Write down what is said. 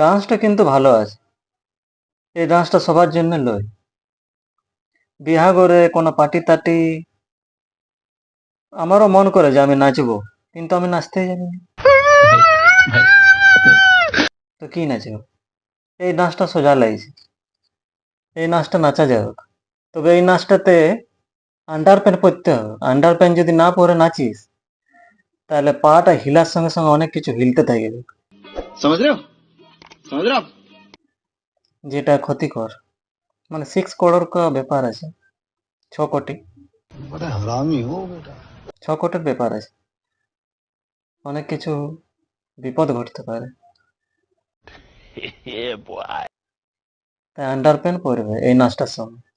ডান্সটা কিন্তু ভালো আছে। এই ডান্সটা সবার জন্য লয় বিহা করে কোনো পার্টি টাটি আমারও মন করে যে আমি নাচবো, কিন্তু আমি নাচতে জানি না। তো কি নাচব এই নাচটা সোজা লাগছে এই নাচটা নাচা যাবে তবে এই নাচটাতে আন্ডার প্যান্ট পরতে হবে। আন্ডার প্যান্ট যদি না পরে নাচিস, তাহলে পাটা হিলার সঙ্গে সঙ্গে অনেক কিছু হিলতে থাকে। যেটা ক্ষতিকর। মানে সিক্স কোটর কা ব্যাপার আছে। ছ কোটি। ছ কোটির ব্যাপার আছে। অনেক কিছু বিপদ ঘটতে পারে। তাই আন্ডার পরবে এই নাচটার সময়